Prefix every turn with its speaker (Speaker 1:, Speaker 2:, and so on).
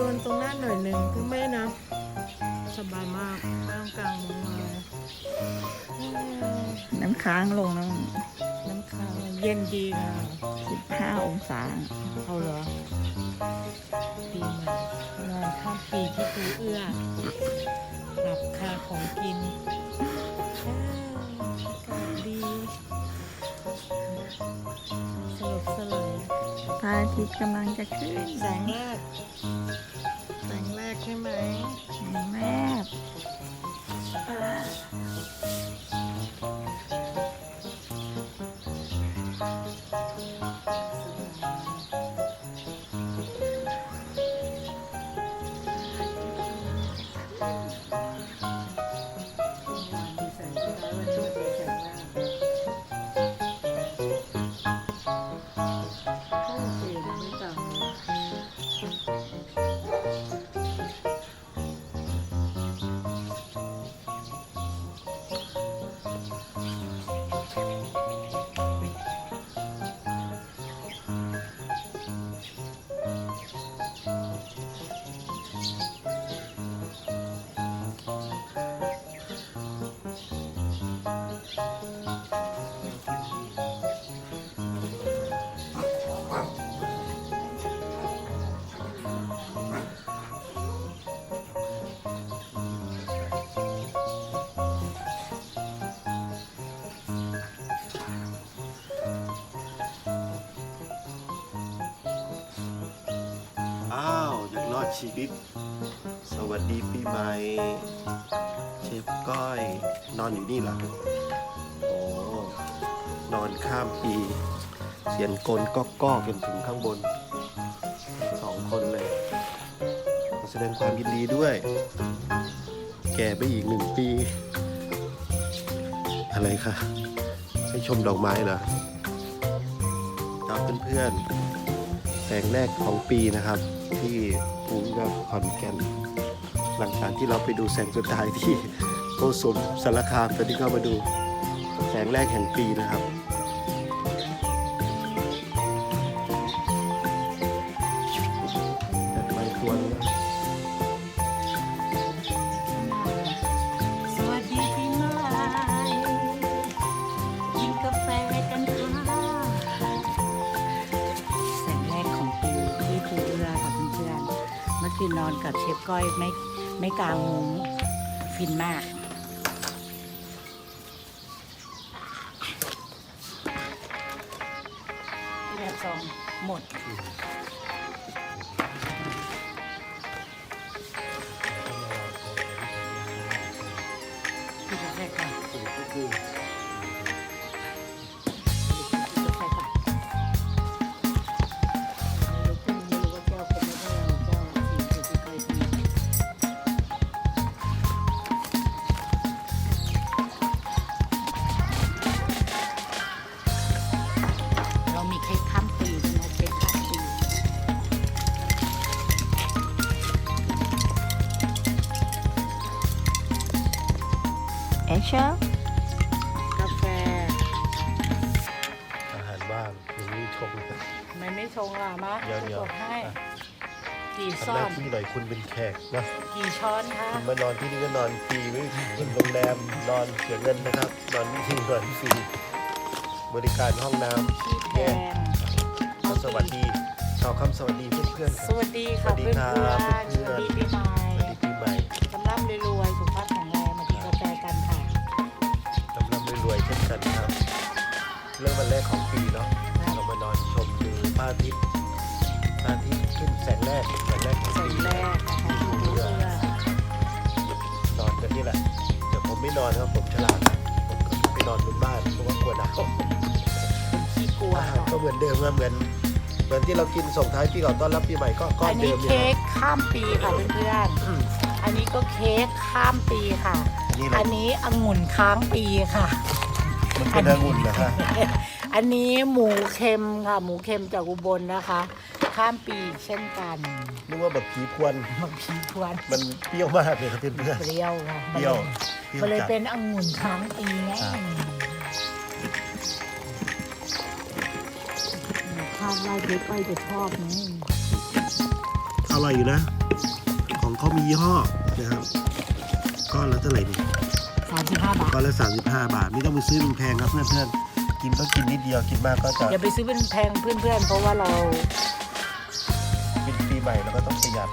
Speaker 1: ด
Speaker 2: นตรงหน้าหน่อยหนึ่งก็ไม่นะ สบายมากร่างกลางมุ้งเลยอืม
Speaker 1: น้ำค้างลงแล้ว
Speaker 2: น้ำค้างเย็นดีค่ะ
Speaker 1: 15องศา
Speaker 2: เอาเหรอ ปีใหม่นอนข้ามปีที่ตูเอื้อหลับคาของกินอ่าอากาศดีสลบสลาย
Speaker 1: พระอาทิตย์กำลังจะขึ้น
Speaker 2: แสงแรกแสงแรกใช่ไหม
Speaker 1: แสงแรก
Speaker 3: Thank you. ชีวิต สวัสดีปีใหม่ เชฟก้อย นอนอยู่นี่เหรอโอ้นอนข้ามปี เสียงกลก็ก้อจนถึงข้างบนสองคนเลยขอแสดงความยินดีด้วย แก่ไปอีกหนึ่งปี อะไรคะให้ชมดอกไม้เหรอครับเพื่อนๆ สงแรกของปีนะครับ ที่ภูมิกับขอนแก่นหลังจากที่เราไปดูแสงสุดท้ายที่โกสมสารคามตอนนี้ก็มาดูแสงแรกแห่งปีนะครับ น
Speaker 1: อนกับเชฟก้อยไม่ไม่กลางมุ้งฟินมาก แบบสองหมดพี่ก เอชเชอร์
Speaker 2: กาแฟ
Speaker 3: อาหารว่างอย่างนี้ชมกัน
Speaker 2: ทำไมไม่ชงล่ะมะ
Speaker 3: เดี๋ยว
Speaker 2: จะ
Speaker 3: เดี๋ยว
Speaker 2: กดให้ กี่
Speaker 3: ทำ
Speaker 2: ซ่
Speaker 3: ห
Speaker 2: อ
Speaker 3: น้านที่หน่อยคุณเป็นแขกนะ
Speaker 2: กี่ช้อนคะ
Speaker 3: คุณมานอนที่นี่ก็นอนฟรีไม่เหมือนโรงแรมนอนเสียเงินนะครับ นอนที่นอนฟรีบริการห้องน้ำ
Speaker 2: พี่แพง
Speaker 3: สวัสดีชาวคำสวัสดีเพื่อนๆค
Speaker 2: ส
Speaker 3: รับ
Speaker 2: วัสดีค่ะ
Speaker 3: สวัสดี
Speaker 2: เพื่อน
Speaker 3: ครั
Speaker 2: เพื่อบน
Speaker 3: เพื่
Speaker 2: ส
Speaker 3: อนๆ
Speaker 2: วัสดีปีใหม่
Speaker 3: สวัสดีปีใหม่
Speaker 2: กำลังรวย
Speaker 3: ของปีเนาะเรามานอนชมดูพระอาทิตย์พระอาทิตย์ขึ้นแสงแรกแสงแรกของ
Speaker 2: แสง
Speaker 3: ปี
Speaker 2: แรกนะคะที่เพื่อน
Speaker 3: นอนกันนี่แหละแต่ผมไม่นอนครับผมฉลาดนะผมก็ไปนอนบนบ้านเพราะว่ากลัวหนาว
Speaker 2: ขี้กลัว
Speaker 3: อาหารก็เหมือนเดิมนะเหมือนเหมือนที่เรากินส่งท้ายปีเก่าต้อนรับปีใหม่ก็ก้อ
Speaker 2: อั
Speaker 3: น
Speaker 2: น
Speaker 3: เดิ
Speaker 2: นี้
Speaker 3: มเนี่ย
Speaker 2: เค้กข้ามปีค่ะเพื่อน
Speaker 3: อืม
Speaker 2: ๆอันนี้ก็เค้กข้ามปีค่ะ
Speaker 3: นี่แหละ
Speaker 2: อันนี้องุ่นค้างปีค่ะ
Speaker 3: มันเป็นองุ่นนะฮะ
Speaker 2: อันนี้หมูเค็มค่ะ หมูเค็มจากอุบลนะคะ ข้ามปีเช่นกัน
Speaker 3: นึกว่าแบบผีพวน
Speaker 2: บางพีทวน
Speaker 3: มันเปรี้ยวมากเลยครับเพื่อน
Speaker 2: เปรี้ยวค่ะ
Speaker 3: ๆเปรี้ยวเปรี้ยว
Speaker 2: มันเลย
Speaker 3: จัด
Speaker 2: เป็นองุ่นค้างปีไง
Speaker 3: ครับ
Speaker 2: คาดว่าเจ๊ก้อยจะชอบนะ
Speaker 3: ร่อยอยู่นะ ของเขามียี่ห้อนะครับก้อนละเท่าไหร่นี่
Speaker 2: สามสิบห้าบาท
Speaker 3: ก้อนละ35 บาท ไม่ต้องไปซื้อมันแพงครับเพื่อนๆ กินก็กินนิดเดียวกินมากก็จะ
Speaker 2: อย่าไปซื้อเป็นแพงเพื่อนๆเพราะว่าเรา
Speaker 3: กินปีใหม่แล้วก็ต้องประหยัด